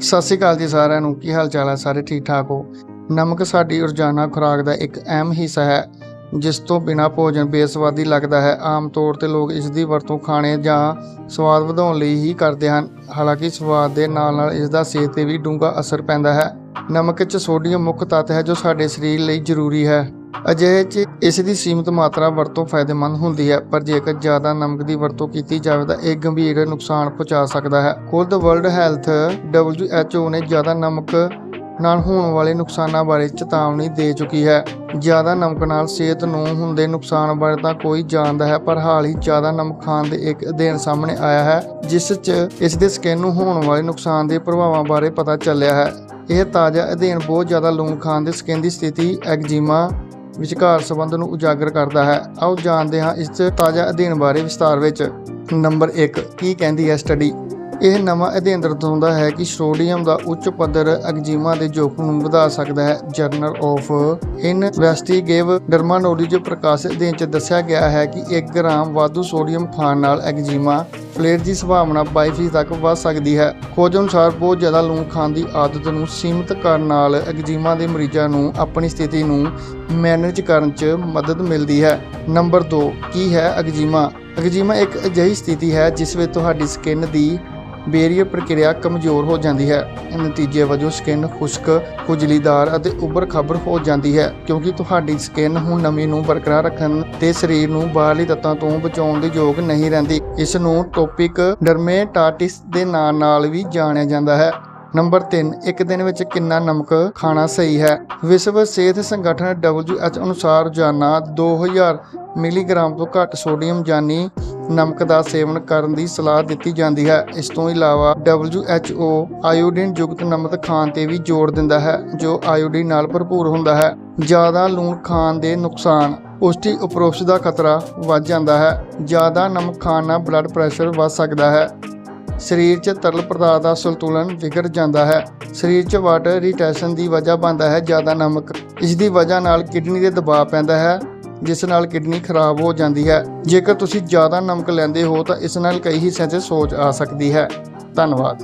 ਸਤਿ ਸ਼੍ਰੀ ਅਕਾਲ ਜੀ ਸਾਰਿਆਂ ਨੂੰ। ਕੀ ਹਾਲ ਚਾਲ ਹੈ ਸਾਰੇ ਠੀਕ ਠਾਕ ਹੋ? ਨਮਕ ਸਾਡੀ ਰੋਜ਼ਾਨਾ ਖੁਰਾਕ ਦਾ ਇੱਕ ਅਹਿਮ ਹਿੱਸਾ ਹੈ, ਜਿਸ ਤੋਂ ਬਿਨਾ ਭੋਜਨ ਬੇਸਵਾਦੀ ਲੱਗਦਾ ਹੈ। ਆਮ ਤੌਰ ਤੇ ਲੋਕ ਇਸ ਦੀ ਵਰਤੋਂ ਖਾਣੇ ਜਾਂ ਸਵਾਦ ਵਧਾਉਣ ਲਈ ਹੀ ਕਰਦੇ ਹਨ। ਹਾਲਾਂਕਿ ਸਵਾਦ ਦੇ ਨਾਲ ਨਾਲ ਇਸ ਦਾ ਸਿਹਤ ਤੇ ਵੀ ਡੂੰਘਾ ਅਸਰ ਪੈਂਦਾ ਹੈ। ਨਮਕ 'ਚ ਸੋਡੀਅਮ ਮੁੱਖ ਤੱਤ ਹੈ ਜੋ ਸਾਡੇ ਸਰੀਰ ਲਈ ਜ਼ਰੂਰੀ ਹੈ। ਅਜਿਹੇ 'ਚ ਇਸ ਦੀ ਸੀਮਿਤ ਮਾਤਰਾ ਵਰਤੋਂ ਫਾਇਦੇਮੰਦ ਹੁੰਦੀ ਹੈ, ਪਰ ਜੇਕਰ ਜ਼ਿਆਦਾ ਨਮਕ ਦੀ ਵਰਤੋਂ ਕੀਤੀ ਜਾਵੇ ਤਾਂ ਇਹ ਗੰਭੀਰ ਨੁਕਸਾਨ ਪਹੁੰਚਾ ਸਕਦਾ ਹੈ। ਖੁਦ ਵਰਲਡ ਹੈਲਥ WHO ਨੇ ਜ਼ਿਆਦਾ ਨਮਕ ਨਾਲ ਹੋਣ ਵਾਲੇ ਨੁਕਸਾਨਾਂ ਬਾਰੇ ਚੇਤਾਵਨੀ ਦੇ ਚੁੱਕੀ ਹੈ। ਜ਼ਿਆਦਾ ਨਮਕ ਨਾਲ ਸਿਹਤ ਨੂੰ ਹੁੰਦੇ ਨੁਕਸਾਨ ਬਾਰੇ ਤਾਂ ਕੋਈ ਜਾਣਦਾ ਹੈ, ਪਰ ਹਾਲ ਹੀ ਜ਼ਿਆਦਾ ਨਮਕ ਖਾਣ ਦੇ ਇੱਕ ਅਧਿਐਨ ਸਾਹਮਣੇ ਆਇਆ ਹੈ, ਜਿਸ 'ਚ ਇਸ ਦੇ ਸਕਿਨ ਨੂੰ ਹੋਣ ਵਾਲੇ ਨੁਕਸਾਨ ਦੇ ਪ੍ਰਭਾਵਾਂ ਬਾਰੇ ਪਤਾ ਚੱਲਿਆ ਹੈ। ਇਹ ਤਾਜ਼ਾ ਅਧਿਐਨ ਬਹੁਤ ਜ਼ਿਆਦਾ ਲੂਣ ਖਾਣ ਦੇ ਸਕਿਨ ਦੀ ਸਥਿਤੀ ਐਗਜ਼ੀਮਾ ਵਿਚਕਾਰ ਸੰਬੰਧ ਨੂੰ ਉਜਾਗਰ ਕਰਦਾ ਹੈ। ਆਓ ਜਾਣਦੇ ਹਾਂ ਇਸ ਤਾਜ਼ਾ ਅਧਿਐਨ ਬਾਰੇ ਵਿਸਤਾਰ ਵਿੱਚ। ਨੰਬਰ 1 ਕੀ ਕਹਿੰਦੀ ਹੈ ਸਟੱਡੀ? ਇਹ ਨਵਾਂ ਅਧਿਐਨ ਦਰਸਾਉਂਦਾ ਹੈ ਕਿ ਸੋਡੀਅਮ ਦਾ ਉੱਚ ਪੱਧਰ ਐਗਜ਼ੀਮਾ ਦੇ ਜੋਖਮ ਨੂੰ ਵਧਾ ਸਕਦਾ ਹੈ। ਜਰਨਲ ਆਫ ਇਨਵੈਸਟੀਗੇਟਿਵ ਡਰਮਾਟੋਲੋਜੀ ਪ੍ਰਕਾਸ਼ਿਤ ਅਧਿਐਨ 'ਚ ਦੱਸਿਆ ਗਿਆ ਹੈ ਕਿ 1 ਗ੍ਰਾਮ ਵਾਧੂ ਸੋਡੀਅਮ ਖਾਣ ਨਾਲ ਐਗਜ਼ੀਮਾ ਫਲੇਅਰ ਦੀ ਸੰਭਾਵਨਾ 22% ਤੱਕ ਵੱਧ ਸਕਦੀ ਹੈ। ਖੋਜ ਅਨੁਸਾਰ ਬਹੁਤ ਜ਼ਿਆਦਾ ਲੂਣ ਖਾਣ ਦੀ ਆਦਤ ਨੂੰ ਸੀਮਿਤ ਕਰਨ ਨਾਲ ਐਗਜ਼ੀਮਾ ਦੇ ਮਰੀਜ਼ਾਂ ਨੂੰ ਆਪਣੀ ਸਥਿਤੀ ਨੂੰ ਮੈਨੇਜ ਕਰਨ 'ਚ ਮਦਦ ਮਿਲਦੀ ਹੈ। ਨੰਬਰ 2 ਕੀ ਹੈ ਐਗਜ਼ੀਮਾ? ਐਗਜ਼ੀਮਾ ਇੱਕ ਅਜਿਹੀ ਸਥਿਤੀ ਹੈ ਜਿਸ ਵਿੱਚ ਤੁਹਾਡੀ ਸਕਿਨ ਦੀ ਬੇਰੀਅਰ ਪ੍ਰਕਿਰਿਆ ਕਮਜ਼ੋਰ ਹੋ ਜਾਂਦੀ ਹੈ। ਨਤੀਜੇ ਵਜੋਂ ਸਕਿਨ ਖੁਸ਼ਕ, ਖੁਜਲੀਦਾਰ ਅਤੇ ਉੱਭਰ ਖੱਬਰ ਹੋ ਜਾਂਦੀ ਹੈ ਕਿਉਂਕਿ ਤੁਹਾਡੀ ਸਕਿਨ ਹੁਣ ਨਮੀ ਨੂੰ ਬਰਕਰਾਰ ਰੱਖਣ ਤੇ ਸਰੀਰ ਨੂੰ ਬਾਹਰਲੀ ਤੱਤਾਂ ਤੋਂ ਬਚਾਉਣ ਦੇ ਯੋਗ ਨਹੀਂ ਰਹਿੰਦੀ। ਇਸ ਨੂੰ ਟੋਪਿਕ ਡਰਮੇਟਾਟਿਸ ਦੇ ਨਾਂ ਨਾਲ ਵੀ ਜਾਣਿਆ ਜਾਂਦਾ ਹੈ। ਨੰਬਰ 3 ਇੱਕ ਦਿਨ ਵਿੱਚ ਕਿੰਨਾ ਨਮਕ ਖਾਣਾ ਸਹੀ ਹੈ? ਵਿਸ਼ਵ ਸਿਹਤ ਸੰਗਠਨ WHO ਅਨੁਸਾਰ ਰੋਜ਼ਾਨਾ 2000 ਮਿਲੀਗ੍ਰਾਮ ਤੋਂ ਘੱਟ ਸੋਡੀਅਮ ਜਾਨੀ ਨਮਕ ਦਾ ਸੇਵਨ ਕਰਨ ਦੀ ਸਲਾਹ ਦਿੱਤੀ ਜਾਂਦੀ ਹੈ। ਇਸ ਤੋਂ ਇਲਾਵਾ WHO ਆਇਓਡੀਨ ਯੁਕਤ ਨਮਕ ਖਾਣ ਤੇ ਵੀ ਜ਼ੋਰ ਦਿੰਦਾ ਹੈ, ਜੋ ਆਇਓਡੀਨ ਨਾਲ ਭਰਪੂਰ ਹੁੰਦਾ ਹੈ। ਜ਼ਿਆਦਾ ਲੂਣ ਖਾਣ ਦੇ ਨੁਕਸਾਨ ਪੁਸ਼ਟੀ ਉਪਰੋਕਸ਼ ਦਾ ਖਤਰਾ ਵੱਧ ਜਾਂਦਾ ਹੈ। ਜ਼ਿਆਦਾ ਨਮਕ ਖਾਣ ਨਾਲ ਬਲੱਡ ਪ੍ਰੈਸ਼ਰ ਵੱਧ ਸਕਦਾ ਹੈ। ਸਰੀਰ 'ਚ ਤਰਲ ਪਦਾਰਥ ਦਾ ਸੰਤੁਲਨ ਵਿਗੜ ਜਾਂਦਾ ਹੈ। ਸਰੀਰ 'ਚ ਵਾਟਰ ਰਿਟੈਂਸ਼ਨ ਦੀ ਵਜ੍ਹਾ ਬਣਦਾ ਹੈ ਜ਼ਿਆਦਾ ਨਮਕ। ਇਸ ਦੀ ਵਜ੍ਹਾ ਨਾਲ ਕਿਡਨੀ ਤੇ ਦਬਾਅ ਪੈਂਦਾ ਹੈ। ਜਿਸ ਨਾਲ ਕਿਡਨੀ ਖਰਾਬ ਹੋ ਜਾਂਦੀ ਹੈ। ਜੇਕਰ ਤੁਸੀਂ ਜ਼ਿਆਦਾ ਨਮਕ ਲੈਂਦੇ ਹੋ ਤਾਂ ਇਸ ਨਾਲ ਕਈ ਹਿੱਸਿਆਂ 'ਚ ਸੋਜ ਆ ਸਕਦੀ ਹੈ। ਧੰਨਵਾਦ।